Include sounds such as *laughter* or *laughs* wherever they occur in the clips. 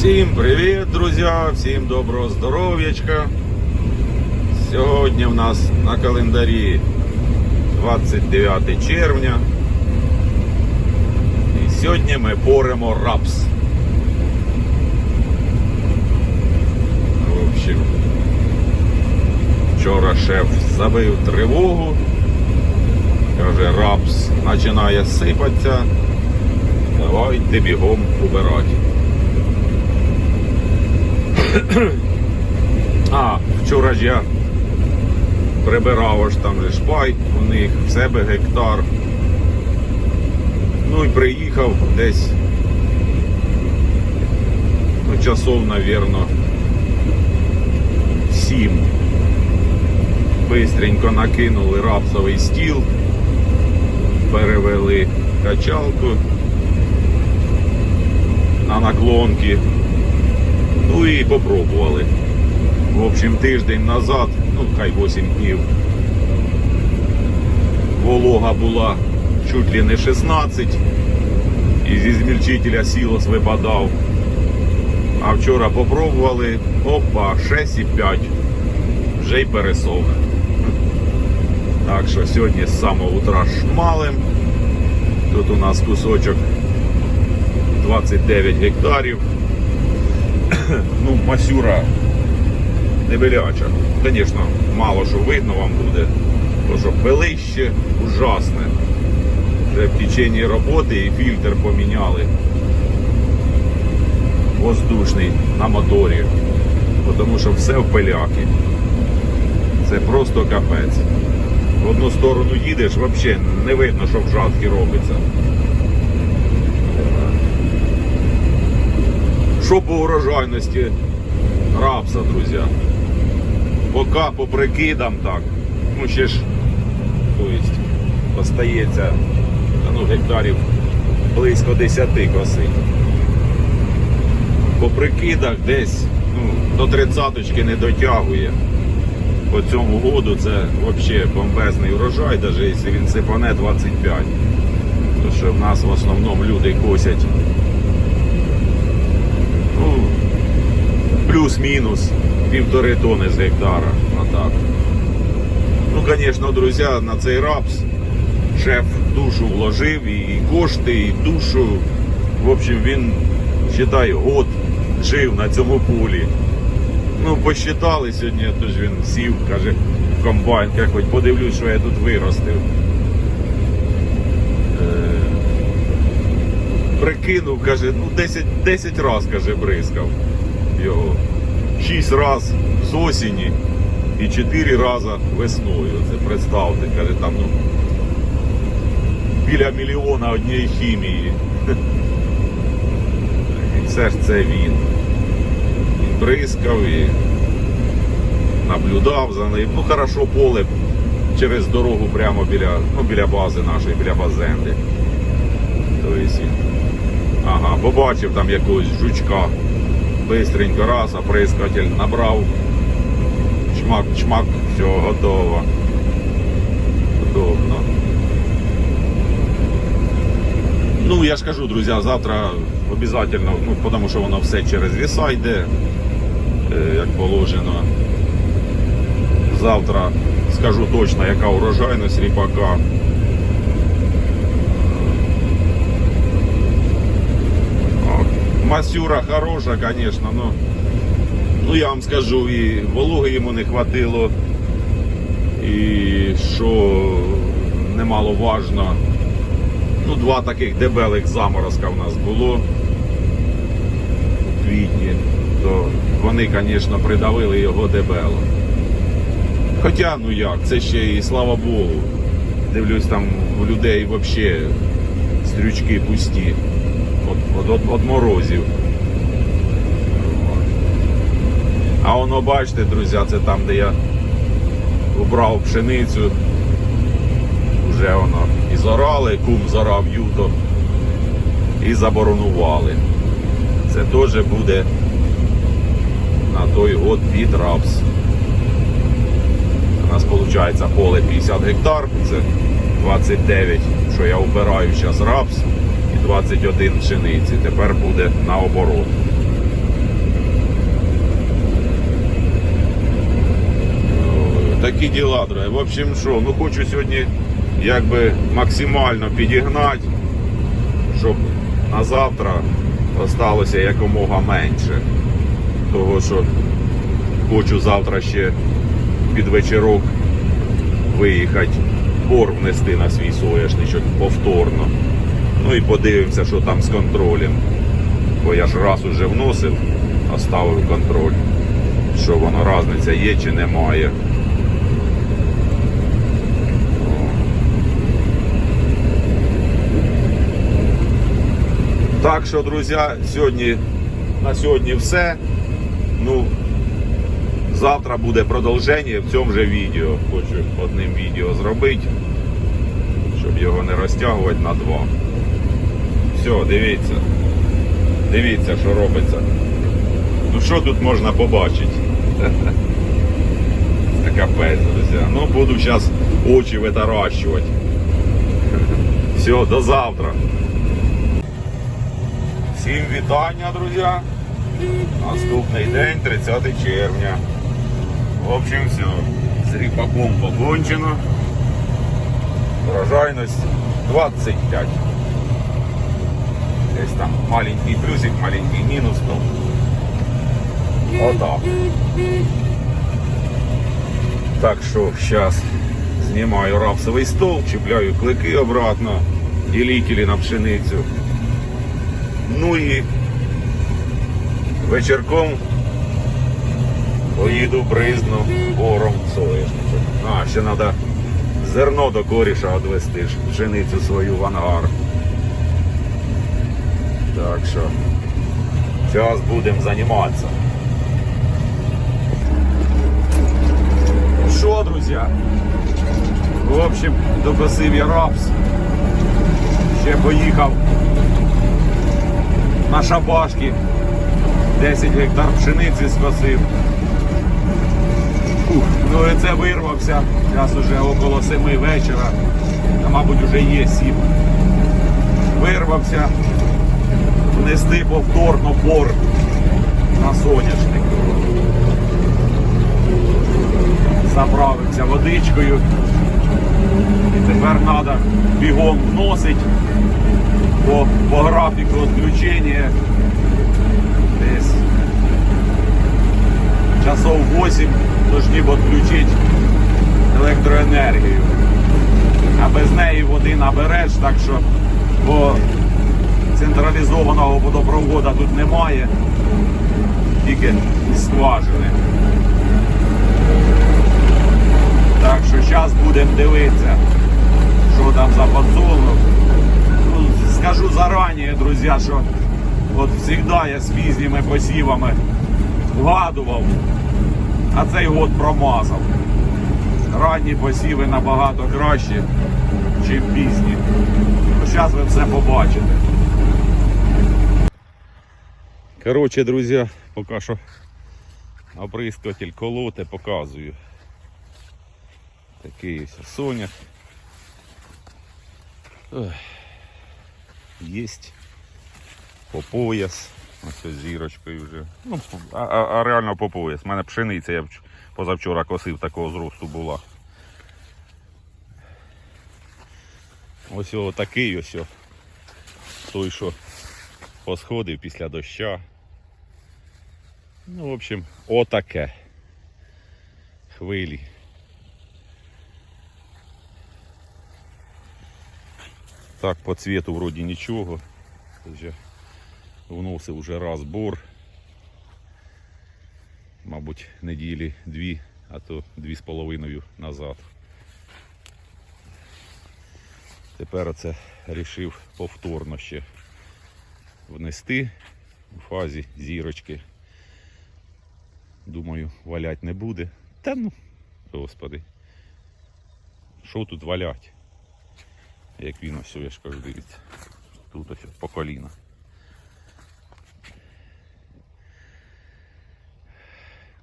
Всім привіт, друзі! Всім доброго здоров'ячка. Сьогодні в нас на календарі 29 червня. І сьогодні ми поремо рапс. В общем, вчора шеф забив тривогу. Каже, рапс починає сипатися. Давайте бігом убирати. *clears throat* А, вчора ж я прибирав аж там же шпай у них в себе гектар. Ну і приїхав десь ну, часов, навірно, сім. Бистренько накинули рапсовий стіл, перевели качалку на наклонки. Ну і попробували. В общем, тиждень назад, ну хай 8 днів, волога була чуть ли не 16, і зі змільчителя сілос випадав. А вчора попробували, опа, 6,5. Вже й пересох. Так що сьогодні з самого утра шмалим. Тут у нас кусочок 29 гектарів ну, масюра невеляча. Звісно, мало що видно вам буде, тому що пилище ужасне. Вже в течение роботи і фільтр поміняли. Воздушний на моторі. Тому що все в пиляки. Це просто капець. В одну сторону їдеш, взагалі не видно, що в жатки робиться. Що по урожайності рапса, друзі? Поки по прикидам так. Ну ще ж, то есть, остається ну, гектарів близько 10 косить. По прикидах десь ну, до тридцяточки не дотягує. По цьому году це взагалі бомбезний урожай, навіть якщо він сипане 25. Тому що в нас в основному люди косять ну, плюс-мінус півтори тони з гектара. Отак. Ну, звісно, друзі, на цей рапс шеф душу вложив і кошти, і душу. В общем, він, считай, год жив на цьому полі. Ну, посчитали сьогодні, тож він сів, каже, в комбайн, як хоч подивлюсь, що я тут виростив. Е, прикинув, каже, ну 10, 10 раз, каже, бризкав його. 6 раз з осені і 4 рази весною. Це представте, каже, там ну, біля мільйона однієї хімії. *laughs* І все ж це він. Він бризкав і наблюдав за ним. Ну, хорошо, поле через дорогу прямо біля, ну, біля бази нашої, біля базенди. Тобто Ага, побачив там якогось жучка. Бистренько раз, оприскатель набрав. Чмак, чмак, все, готово. Удобно. Ну, я ж кажу, друзі, завтра обов'язково, ну, тому що воно все через ліса йде, е, як положено. Завтра скажу точно, яка урожайність ріпака. Масюра хороша, конечно, но ну я вам скажу, і вологи йому не хватило, і що немаловажно, ну два таких дебелих заморозка в нас було у квітні, то вони, звісно, придавили його дебело. Хоча, ну як, це ще і слава Богу. Дивлюсь, там у людей взагалі стрючки пусті от, от, от морозів. А воно бачите, друзі, це там, де я убрав пшеницю. Вже воно і зорали, кум зорав юто і заборонували. Це теж буде на той год під рапс. У нас виходить поле 50 гектар, це 29, що я убираю зараз рапс. 21 пшениці. Тепер буде наоборот. Такі діла, друзі. В общем, що, ну хочу сьогодні якби максимально підігнати, щоб на завтра залишилося якомога менше. Того, що хочу завтра ще під вечорок виїхати, бор внести на свій соняшничок повторно. Ну і подивимося, що там з контролем. Бо я ж раз уже вносив, оставив контроль. Що воно різниця є чи немає. Так що, друзі, сьогодні на сьогодні все. Ну, завтра буде продовження в цьому же відео. Хочу одним відео зробити, щоб його не розтягувати на два. Все, дивіться. Дивіться, що робиться. Ну що тут можна побачити? *laughs* Капець, друзі. Ну буду зараз очі витаращувати. *laughs* Все, до завтра. Всім вітання, друзі. Наступний день, 30 червня. В общем, все. З ріпаком покончено. Врожайність 25. Десь там маленький плюсик, маленький мінус. Ну, отак. Так що зараз знімаю рапсовий стол, чіпляю клики обратно, ділителі на пшеницю. Ну і вечірком поїду бризну бором соняшничок. А, ще треба зерно до коріша відвести, пшеницю свою в ангар. Так що зараз будемо займатися. Що, друзі? В общем, докосив я рапс. Ще поїхав на шабашки. 10 гектар пшениці скосив. Ну і це вирвався. Зараз уже около 7 вечора. А мабуть вже є 7. Вирвався внести повторно бор на соняшник. Заправився водичкою. І тепер треба бігом вносити по, по графіку відключення десь часов 8 должны відключити електроенергію. А без неї води набереш, так що бо централізованого водопроводу тут немає, тільки скважини. Так що зараз будемо дивитися, що там за подсолнух. Ну, скажу зарані, друзі, що от завжди я з пізніми посівами вгадував, а цей год промазав. Ранні посіви набагато кращі, ніж пізні. Зараз ви все побачите. Коротше, друзі, поки що оприскуватель колоти показую. Такий ось сонях. Ой. Єсть по пояс. Ось зірочкою вже. Ну, а, а, а реально по пояс. У мене пшениця, я позавчора косив такого зросту була. Ось такий ось. Той, що посходив після доща. Ну, в общем, отаке. Хвилі. Так, по цвету вроді нічого. Вже вносив уже раз бор. Мабуть, неділі дві, а то дві з половиною назад. Тепер оце рішив повторно ще внести у фазі зірочки. Думаю, валять не буде. Та ну, господи. Що тут валять? Як він ось, я ж кажу, дивіться. Тут ось по коліна.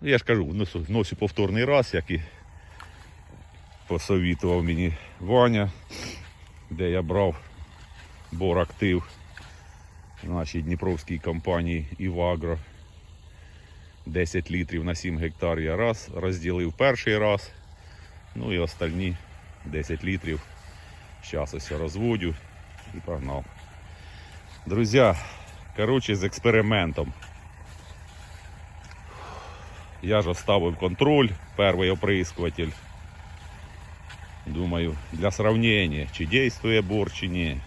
Ну, Я ж кажу, вносу, вносю повторний раз, як і посовітував мені Ваня, де я брав бор актив в нашій Дніпровській компанії Івагро. 10 літрів на 7 гектар я раз розділив перший раз. Ну і остальні 10 літрів. Зараз ось розводю і погнав. Друзі, коротше, з експериментом. Я ж оставив контроль, перший оприскуватель. Думаю, для сравнения, чи дійствує бор, чи ні.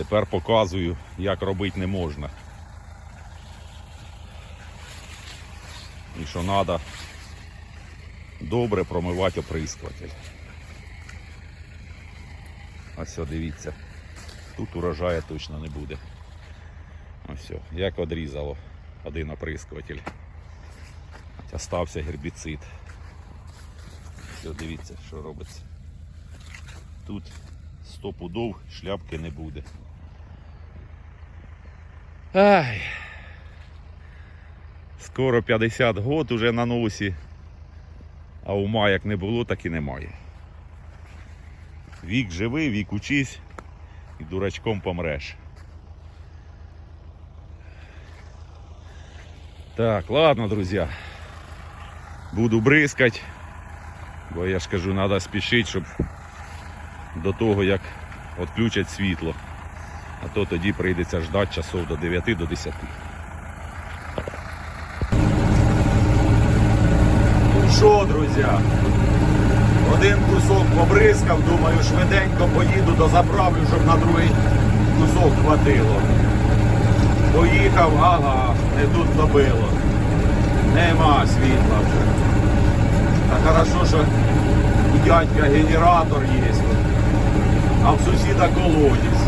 Тепер показую, як робити не можна. І що треба добре промивати оприскуватель. Ось дивіться. Тут урожаю точно не буде. Ось як одрізало один оприскуватель. Остався гербіцид. Все, дивіться, що робиться. Тут 100 пудов шляпки не буде. Ай. Скоро 50 год уже на носі. А ума як не було, так і немає. Вік живий, вік учись і дурачком помреш. Так, ладно, друзі. Буду бризкать, бо я ж кажу, треба спішити, щоб до того, як відключать світло. А то тоді прийдеться ждати часов до 9 до 10. Ну що, друзі? Один кусок побризкав, думаю, швиденько поїду до заправлю, щоб на другий кусок хватило. Поїхав, ага, не тут добило. Нема світла вже. А хорошо, що у дядька генератор є. А в сусіда колодязь.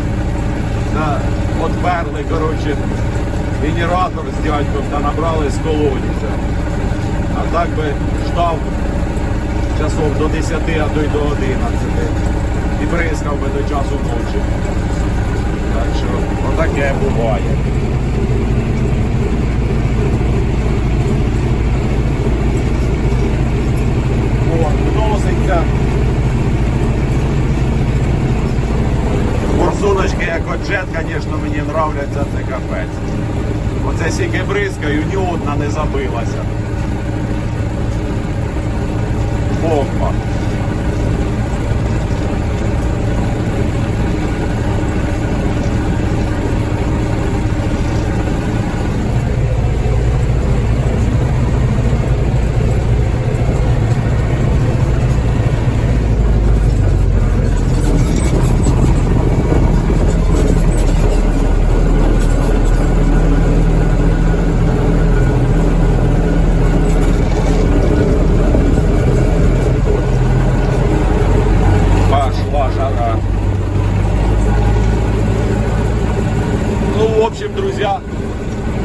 Та отперли, коротше, генератор з дядьком та набрали з колодязя. А так би ждав часов до 10, а то й до 11. І бризкав би до часу ночі. Так що отаке буває. О, вноситься. От звісно, мені нравляться, це капець. Оце сіки бризкаю, ні одна не забилася. Бомба. Пошла жара. Ну, в общем, друзья,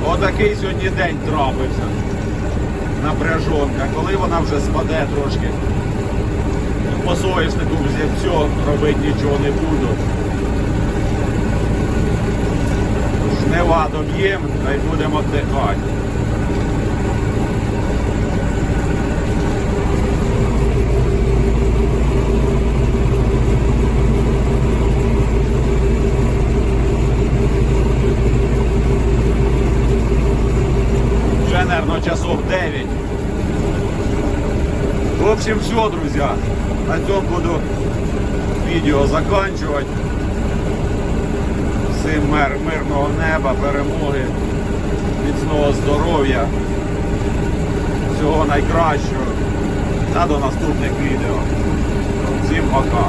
отакий сьогодні день трапився. Напряжонка. Коли вона вже спаде трошки. По соняшнику вже все, робити нічого не буду. Жнива доб'ємо, та й будемо віддихати. Вже, наверное, часов 9. В общем, все, друзья. На цьому буду відео заканчивать. Всім мир, мирного неба, перемоги, міцного здоров'я, всього найкращого. Та до наступних відео. Всім пока.